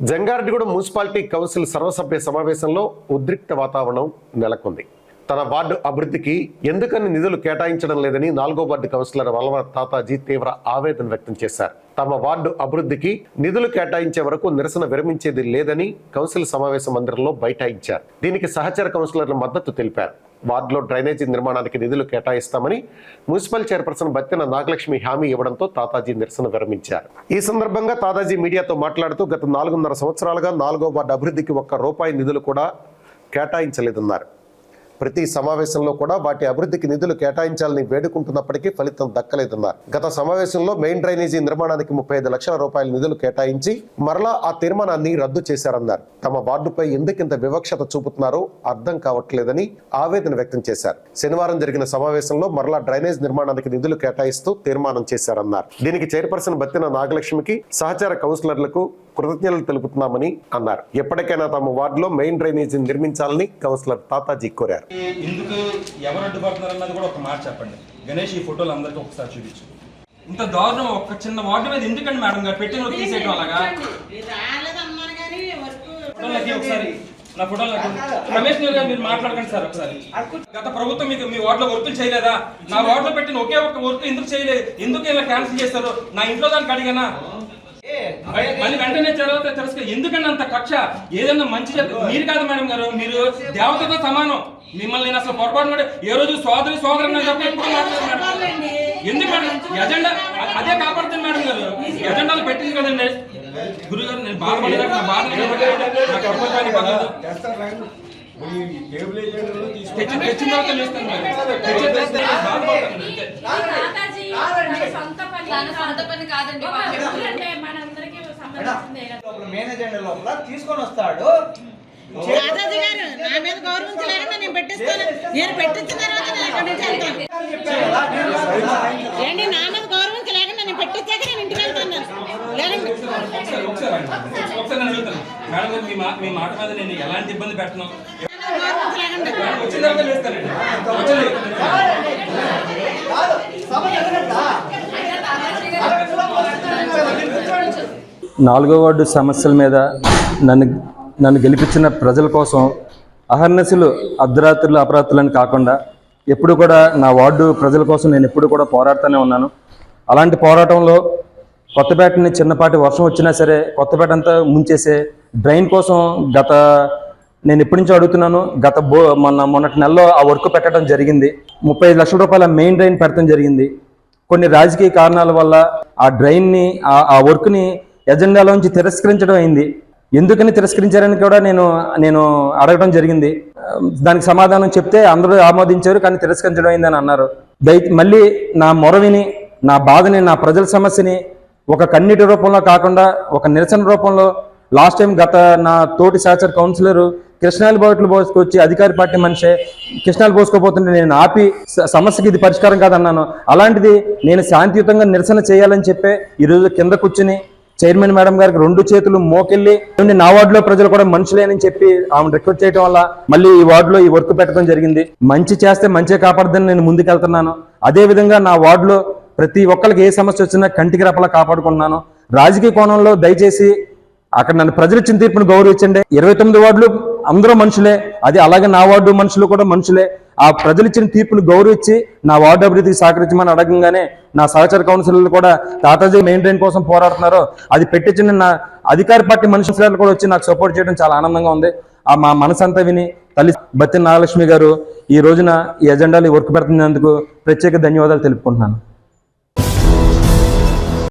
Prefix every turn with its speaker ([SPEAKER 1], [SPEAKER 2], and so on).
[SPEAKER 1] Jangareddygudem municipality council సర్వసభ్య సమావేశంలో ఉద్రిక్త వాతావరణం నెలకొంది. తన వార్డు అభివృద్ధికి ఎందుకని నిధులు కేటాయించడం లేదని నాలుగో వార్డు కౌన్సిలర్ వల్లవ తాతాజీ తీవ్ర ఆవేదన వ్యక్తం చేశారు. తమ వార్డు అభివృద్ధికి నిధులు కేటాయించే వరకు నిరసన విరమించేది లేదని కౌన్సిల్ సమావేశ మందిరంలో బైఠాయించారు. దీనికి సహచర కౌన్సిలర్ల మద్దతు తెలిపారు. వార్డులో డ్రైనేజీ నిర్మాణానికి నిధులు కేటాయిస్తామని మున్సిపల్ చైర్పర్సన్ బత్తిన నాగలక్ష్మి హామీ ఇవ్వడంతో తాతాజీ నిరసన విరమించారు. ఈ సందర్భంగా తాతాజీ మీడియాతో మాట్లాడుతూ గత నాలుగున్నర సంవత్సరాలుగా నాలుగో వార్డు అభివృద్ధికి ఒక్క రూపాయి నిధులు కూడా కేటాయించలేదన్నారు. ప్రతి సమావేశంలో కూడా వాటి అభివృద్ధికి నిధులు కేటాయించాలని వేడుకుంటున్నప్పటికీ ఫలితం దక్కలేదన్నారు. గత సమావేశంలో మెయిన్ డ్రైనేజీ నిర్మాణానికి ముప్పై ఐదు లక్షల రూపాయల నిధులు కేటాయించి మరలా ఆ తీర్మానాన్ని రద్దు చేశారన్నారు. తమ వార్డుపై ఎందుకింత వివక్షత చూపుతున్నారో అర్థం కావట్లేదని ఆవేదన వ్యక్తం చేశారు. శనివారం జరిగిన సమావేశంలో మరలా డ్రైనేజ్ నిర్మాణానికి నిధులు కేటాయిస్తూ తీర్మానం చేశారన్నారు. దీనికి చైర్పర్సన్ బత్తిన నాగలక్ష్మికి సహచార కౌన్సిలర్లకు కృతజ్ఞతలు తెలుపుతున్నామని అన్నారు. ఎప్పటికైనా తమ వార్డులో మెయిన్ డ్రైనేజీ నిర్మించాలని కౌన్సిలర్ తాతాజీ కోరారు.
[SPEAKER 2] ఎందుకు ఎవరు అడ్డుపడుతున్నారు అన్నది కూడా ఒక మాట చెప్పండి. గణేష్ ఈ ఫోటోలు అందరికీ ఒకసారి చూపించు. ఇంత దారుణం ఒక చిన్న వార్డు మీద ఎందుకండి మేడం గారు? పెట్టిన తీసేయటం అలాగా? ఒకసారి. నా ఫోటోలు రమేష్ గారు మీరు మాట్లాడకండి సార్ ఒకసారి. గత ప్రభుత్వం మీకు మీ వార్డులో వర్కులు చేయలేదా? నా వార్డులో పెట్టిన ఒకే ఒక్క వర్క్ ఎందుకు చేయలేదు? ఎందుకు ఇలా క్యాన్సిల్ చేస్తారు నా ఇంట్లో దానికి అడిగానా? మళ్ళీ వెంటనే చదివితే తెలుసు ఎందుకంటే అంత కక్ష? ఏదైనా మంచి మీరు కాదు మేడం గారు మీరు దేవతతో సమానం. మిమ్మల్ని నేను అసలు పొరపాటు కూడా ఏ రోజు సోదరి సోదరు తప్ప ఎప్పుడు మాట్లాడలేదు మేడం ఎందుకు మేడం ఎజెండా అదే కాపాడుతుంది మేడం గారు. ఎజెండాలు పెట్టింది కదండి. గురుగారు నేను బాధపడలేదు నా బాధ తెచ్చిన తర్వాత చేస్తాను మరి. తెచ్చిన తర్వాత బాధపడతాను.
[SPEAKER 3] తన సొంత పని
[SPEAKER 4] కాదండి.
[SPEAKER 5] మెయిన్ ఎజెండా లోపల తీసుకొని వస్తాడు.
[SPEAKER 6] గారు నా మీద గౌరవించలేకుండా నేను పెట్టిస్తాను. నేను పెట్టించిన తర్వాత నేను ఎక్కడి నుంచి వెళ్తాను. ఏంటి నా మీద గౌరవించలేకుండా నేను పెట్టించాక నేను ఇంటికి వెళ్తాను. లేదండి.
[SPEAKER 2] మేడం గారు మీ మా- మీ మాట మీద నేను ఎలాంటి ఇబ్బంది పెట్టను?
[SPEAKER 6] గౌరవించలేకుండా
[SPEAKER 2] మేడం వచ్చిన తర్వాత చేస్తానండి వచ్చిన తర్వాత
[SPEAKER 4] అయినా తాతాజీ గారు
[SPEAKER 7] నాలుగో వార్డు సమస్యల మీద నన్ను నన్ను గెలిపించిన ప్రజల కోసం అహర్నశలు అర్ధరాత్రులు అపరాత్రులని కాకుండా ఎప్పుడు కూడా నా వార్డు ప్రజల కోసం నేను ఎప్పుడు కూడా పోరాడుతూనే ఉన్నాను. అలాంటి పోరాటంలో కొత్తపేటని చిన్నపాటి వర్షం వచ్చినా సరే కొత్తపేట అంతా ముంచేసే డ్రైన్ కోసం గత నేను ఎప్పటి నుంచో అడుగుతున్నాను గత బో మొన్న మొన్నటి నెలలో ఆ వర్క్ పెట్టడం జరిగింది. ముప్పై లక్షల రూపాయల మెయిన్ డ్రైన్ పెట్టడం జరిగింది. కొన్ని రాజకీయ కారణాల వల్ల ఆ డ్రైన్ని ఆ వర్క్ని ఎజెండాలోంచి తిరస్కరించడం అయింది. ఎందుకని తిరస్కరించారని కూడా నేను నేను అడగడం జరిగింది. దానికి సమాధానం చెప్తే అందరూ ఆమోదించారు కానీ తిరస్కరించడం అయిందని అన్నారు. దయ మళ్ళీ నా మొరవిని నా బాధని నా ప్రజల సమస్యని ఒక కన్నీటి రూపంలో కాకుండా ఒక నిరసన రూపంలో లాస్ట్ టైం గత నా తోటి శాసన కౌన్సిలర్ కృష్ణాలు బోట్లు పోసుకొచ్చి అధికారి పార్టీ మనిషే కృష్ణాలు పోసుకోపోతుంటే నేను ఆపి సమస్యకి ఇది పరిష్కారం కాదన్నాను. అలాంటిది నేను శాంతియుతంగా నిరసన చేయాలని చెప్పే ఈరోజు కింద కూర్చుని చైర్మన్ మేడం గారికి రెండు చేతులు మోకెళ్ళి నా వార్డులో ప్రజలు కూడా మనుషులేనని చెప్పి ఆమె రిక్వెస్ట్ చేయడం వల్ల మళ్ళీ ఈ వార్డులో ఈ వర్క్ పెట్టడం జరిగింది. మంచి చేస్తే మంచి కాపాడదని నేను ముందుకెళ్తున్నాను. అదే విధంగా నా వార్డులో ప్రతి ఒక్కరికి ఏ సమస్య వచ్చినా కంటికి రెప్పలా కాపాడుకుంటున్నాను. రాజకీయ కోణంలో దయచేసి అక్కడ నన్ను ప్రజలు ఇచ్చిన తీర్పును గౌరవించండి. ఇరవై తొమ్మిది వార్డులు అందరూ మనుషులే. అది అలాగే నా వార్డు మనుషులు కూడా మనుషులే. ఆ ప్రజలు ఇచ్చిన తీర్పును గౌరవించి నా వార్డు అభివృద్ధికి సహకరించమని అడగంగానే నా సహచర కౌన్సిలర్లు కూడా తాతాజీ మెయిన్ డ్రైన్ కోసం పోరాడుతున్నారు. అది పెట్టించిన నా అధికార పార్టీ మనుషులు కూడా వచ్చి నాకు సపోర్ట్ చేయడం చాలా ఆనందంగా ఉంది. ఆ మా మనసంతా విని తల్లి బత్తి నాగలక్ష్మి గారు ఈ రోజున ఈ ఎజెండాలు వర్క్ పెడుతున్నందుకు ప్రత్యేక ధన్యవాదాలు తెలుపుకుంటున్నాను.